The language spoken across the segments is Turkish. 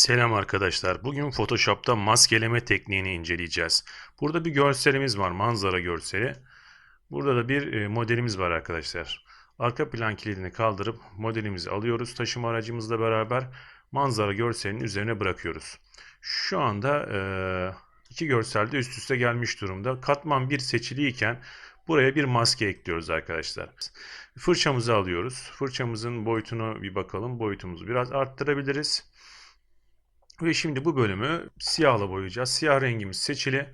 Selam arkadaşlar. Bugün Photoshop'ta maskeleme tekniğini inceleyeceğiz. Burada bir görselimiz var, manzara görseli. Burada da bir e, modelimiz var arkadaşlar. Arka plan kilidini kaldırıp modelimizi alıyoruz. Taşıma aracımızla beraber manzara görselinin üzerine bırakıyoruz. Şu anda e, iki görsel de üst üste gelmiş durumda. Katman 1 seçiliyken buraya bir maske ekliyoruz arkadaşlar. Fırçamızı alıyoruz. Fırçamızın boyutunu bir bakalım. Boyutumuzu biraz arttırabiliriz. Ve şimdi bu bölümü siyahla boyayacağız. Siyah rengimiz seçili.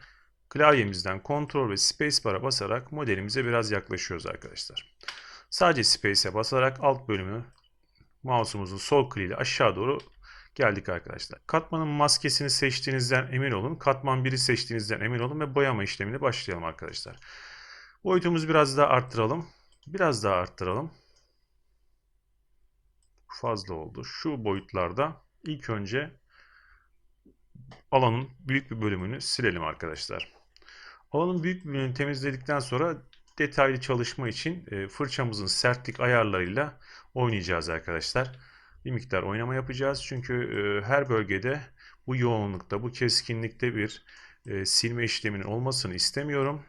Klavyemizden Ctrl ve Spacebar'a basarak modelimize biraz yaklaşıyoruz arkadaşlar. Sadece Space'e basarak alt bölümü mouse'umuzun sol kliğiyle aşağı doğru geldik arkadaşlar. Katmanın maskesini seçtiğinizden emin olun. Katman 1'i seçtiğinizden emin olun ve boyama işlemine başlayalım arkadaşlar. Boyutumuzu biraz daha arttıralım. Biraz daha arttıralım. Fazla oldu. Şu boyutlarda ilk önce alanın büyük bir bölümünü silelim arkadaşlar. Alanın büyük bir bölümünü temizledikten sonra detaylı çalışma için e, fırçamızın sertlik ayarlarıyla oynayacağız arkadaşlar. Bir miktar oynama yapacağız çünkü e, her bölgede bu yoğunlukta, bu keskinlikte bir e, silme işleminin olmasını istemiyorum.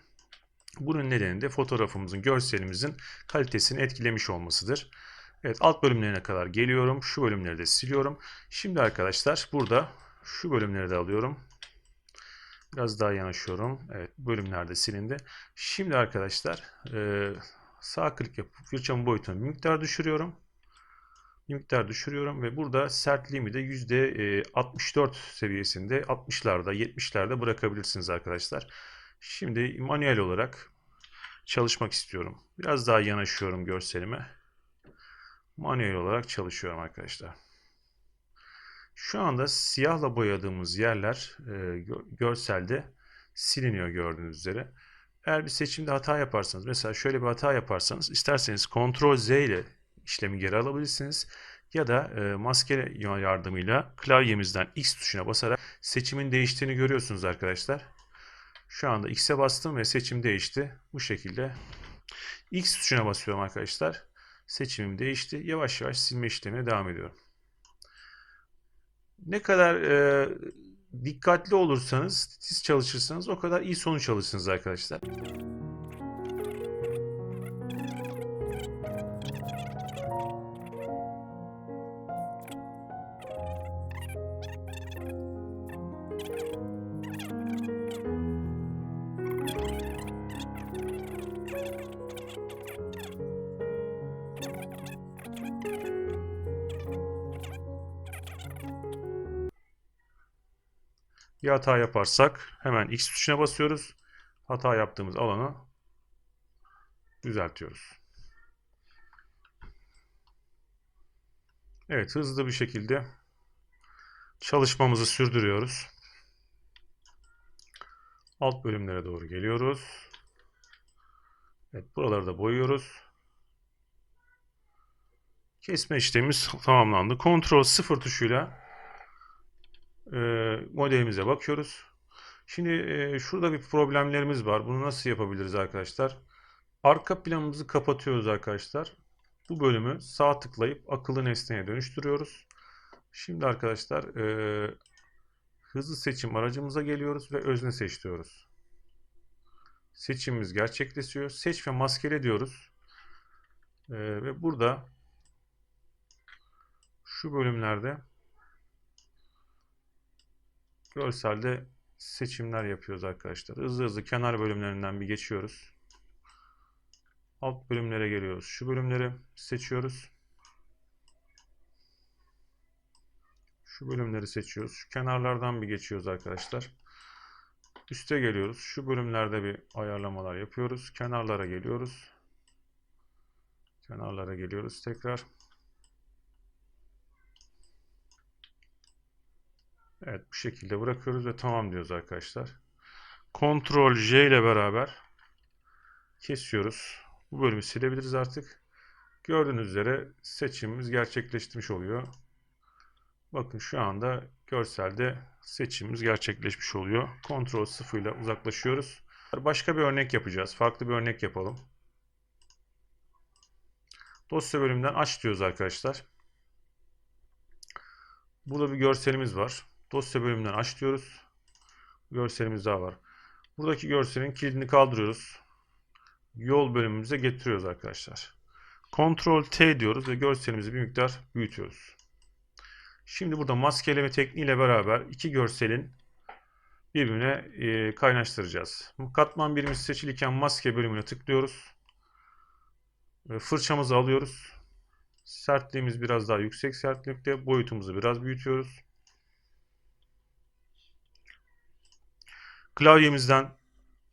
Bunun nedeni de fotoğrafımızın, görselimizin kalitesini etkilemiş olmasıdır. Evet alt bölümlerine kadar geliyorum. Şu bölümleri de siliyorum. Şimdi arkadaşlar burada şu bölümleri de alıyorum. Biraz daha yanaşıyorum. Evet bölümlerde silindi. Şimdi arkadaşlar e, sağ klik yapıp fırçamın boyutunu bir miktar düşürüyorum. Bir miktar düşürüyorum ve burada sertliğimi de %64 seviyesinde 60'larda 70'lerde bırakabilirsiniz arkadaşlar. Şimdi manuel olarak çalışmak istiyorum. Biraz daha yanaşıyorum görselime. Manuel olarak çalışıyorum arkadaşlar. Şu anda siyahla boyadığımız yerler e, görselde siliniyor gördüğünüz üzere. Eğer bir seçimde hata yaparsanız, mesela şöyle bir hata yaparsanız, isterseniz Ctrl Z ile işlemi geri alabilirsiniz. Ya da e, maske yardımıyla klavyemizden X tuşuna basarak seçimin değiştiğini görüyorsunuz arkadaşlar. Şu anda X'e bastım ve seçim değişti. Bu şekilde X tuşuna basıyorum arkadaşlar. Seçimim değişti. Yavaş yavaş silme işlemine devam ediyorum ne kadar e, dikkatli olursanız, titiz çalışırsanız o kadar iyi sonuç alırsınız arkadaşlar. Bir hata yaparsak hemen X tuşuna basıyoruz. Hata yaptığımız alanı düzeltiyoruz. Evet hızlı bir şekilde çalışmamızı sürdürüyoruz. Alt bölümlere doğru geliyoruz. Evet buraları da boyuyoruz. Kesme işlemimiz tamamlandı. Ctrl 0 tuşuyla e, modelimize bakıyoruz. Şimdi e, şurada bir problemlerimiz var. Bunu nasıl yapabiliriz arkadaşlar? Arka planımızı kapatıyoruz arkadaşlar. Bu bölümü sağ tıklayıp akıllı nesneye dönüştürüyoruz. Şimdi arkadaşlar e, hızlı seçim aracımıza geliyoruz ve özne seç diyoruz. Seçimimiz gerçekleşiyor. Seç ve maskele diyoruz. E, ve burada şu bölümlerde Görselde seçimler yapıyoruz arkadaşlar. Hızlı hızlı kenar bölümlerinden bir geçiyoruz. Alt bölümlere geliyoruz. Şu bölümleri seçiyoruz. Şu bölümleri seçiyoruz. Şu kenarlardan bir geçiyoruz arkadaşlar. Üste geliyoruz. Şu bölümlerde bir ayarlamalar yapıyoruz. Kenarlara geliyoruz. Kenarlara geliyoruz tekrar. Evet bu şekilde bırakıyoruz ve tamam diyoruz arkadaşlar. Ctrl J ile beraber kesiyoruz. Bu bölümü silebiliriz artık. Gördüğünüz üzere seçimimiz gerçekleşmiş oluyor. Bakın şu anda görselde seçimimiz gerçekleşmiş oluyor. Ctrl 0 ile uzaklaşıyoruz. Başka bir örnek yapacağız. Farklı bir örnek yapalım. Dosya bölümünden aç diyoruz arkadaşlar. Burada bir görselimiz var. Dosya bölümünden aç diyoruz. Görselimiz daha var. Buradaki görselin kilidini kaldırıyoruz. Yol bölümümüze getiriyoruz arkadaşlar. Ctrl T diyoruz ve görselimizi bir miktar büyütüyoruz. Şimdi burada maskeleme tekniğiyle beraber iki görselin birbirine e, kaynaştıracağız. Katman birimi seçilirken maske bölümüne tıklıyoruz. E, fırçamızı alıyoruz. Sertliğimiz biraz daha yüksek sertlikte. Boyutumuzu biraz büyütüyoruz. Klavyemizden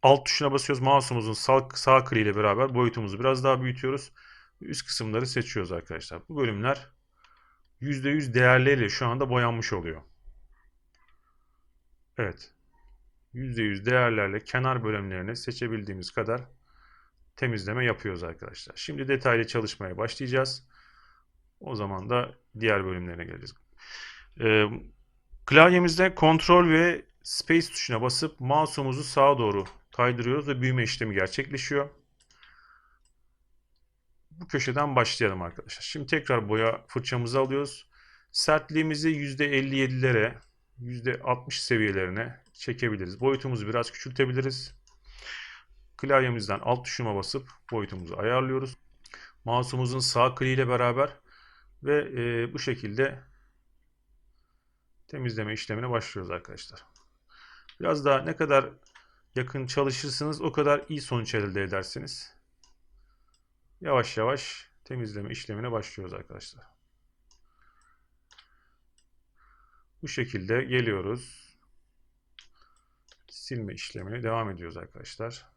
alt tuşuna basıyoruz. Mouse'umuzun sağ, sağ kliği ile beraber boyutumuzu biraz daha büyütüyoruz. Üst kısımları seçiyoruz arkadaşlar. Bu bölümler %100 değerleriyle şu anda boyanmış oluyor. Evet. %100 değerlerle kenar bölümlerini seçebildiğimiz kadar temizleme yapıyoruz arkadaşlar. Şimdi detaylı çalışmaya başlayacağız. O zaman da diğer bölümlerine geleceğiz. Ee, klavyemizde Ctrl ve Space tuşuna basıp mouse'umuzu sağa doğru kaydırıyoruz ve büyüme işlemi gerçekleşiyor. Bu köşeden başlayalım arkadaşlar. Şimdi tekrar boya fırçamızı alıyoruz. Sertliğimizi %57'lere, %60 seviyelerine çekebiliriz. Boyutumuzu biraz küçültebiliriz. Klavyemizden alt tuşuma basıp boyutumuzu ayarlıyoruz. Mouse'umuzun sağ kliği ile beraber ve e, bu şekilde temizleme işlemine başlıyoruz arkadaşlar. Biraz daha ne kadar yakın çalışırsınız o kadar iyi sonuç elde edersiniz. Yavaş yavaş temizleme işlemine başlıyoruz arkadaşlar. Bu şekilde geliyoruz. Silme işlemine devam ediyoruz arkadaşlar.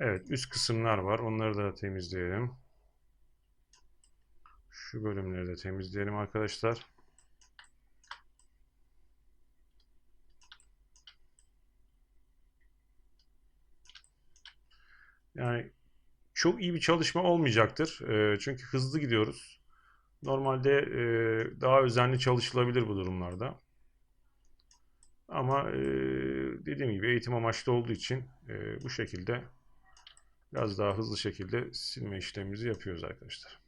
Evet, üst kısımlar var. Onları da temizleyelim. Şu bölümleri de temizleyelim arkadaşlar. Yani çok iyi bir çalışma olmayacaktır. E, çünkü hızlı gidiyoruz. Normalde e, daha özenli çalışılabilir bu durumlarda. Ama e, dediğim gibi eğitim amaçlı olduğu için e, bu şekilde biraz daha hızlı şekilde silme işlemimizi yapıyoruz arkadaşlar.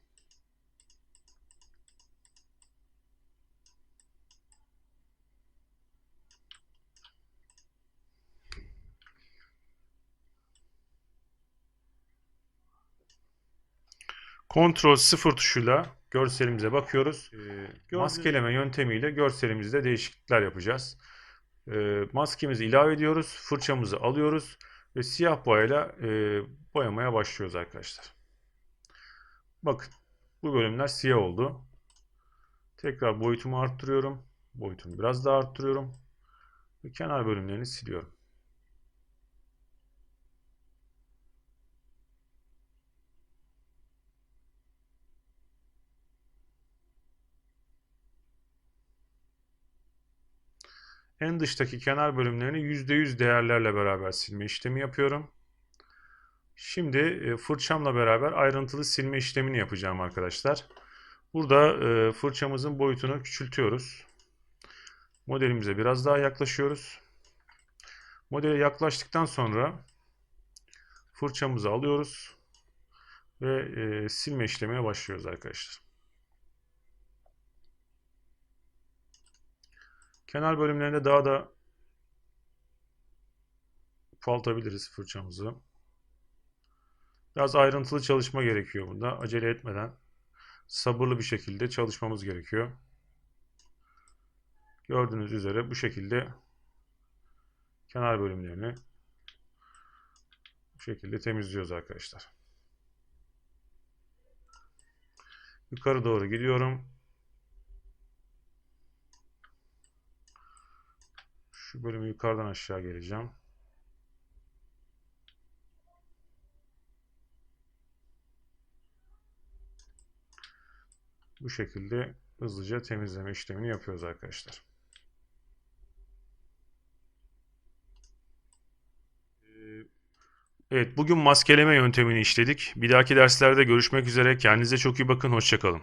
Ctrl 0 tuşuyla görselimize bakıyoruz. Ee, maskeleme yöntemiyle görselimizde değişiklikler yapacağız. Ee, maskemizi ilave ediyoruz. Fırçamızı alıyoruz. Ve siyah boyayla e, boyamaya başlıyoruz arkadaşlar. Bakın. Bu bölümler siyah oldu. Tekrar boyutumu arttırıyorum. Boyutumu biraz daha arttırıyorum. Ve kenar bölümlerini siliyorum. En dıştaki kenar bölümlerini %100 değerlerle beraber silme işlemi yapıyorum. Şimdi e, fırçamla beraber ayrıntılı silme işlemini yapacağım arkadaşlar. Burada e, fırçamızın boyutunu küçültüyoruz. Modelimize biraz daha yaklaşıyoruz. Modele yaklaştıktan sonra fırçamızı alıyoruz ve e, silme işlemine başlıyoruz arkadaşlar. Kenar bölümlerinde daha da ufaltabiliriz fırçamızı. Biraz ayrıntılı çalışma gerekiyor bunda. Acele etmeden sabırlı bir şekilde çalışmamız gerekiyor. Gördüğünüz üzere bu şekilde kenar bölümlerini bu şekilde temizliyoruz arkadaşlar. Yukarı doğru gidiyorum. Şu bölümü yukarıdan aşağı geleceğim. Bu şekilde hızlıca temizleme işlemini yapıyoruz arkadaşlar. Ee, Evet, bugün maskeleme yöntemini işledik. Bir dahaki derslerde görüşmek üzere. Kendinize çok iyi bakın. Hoşça kalın.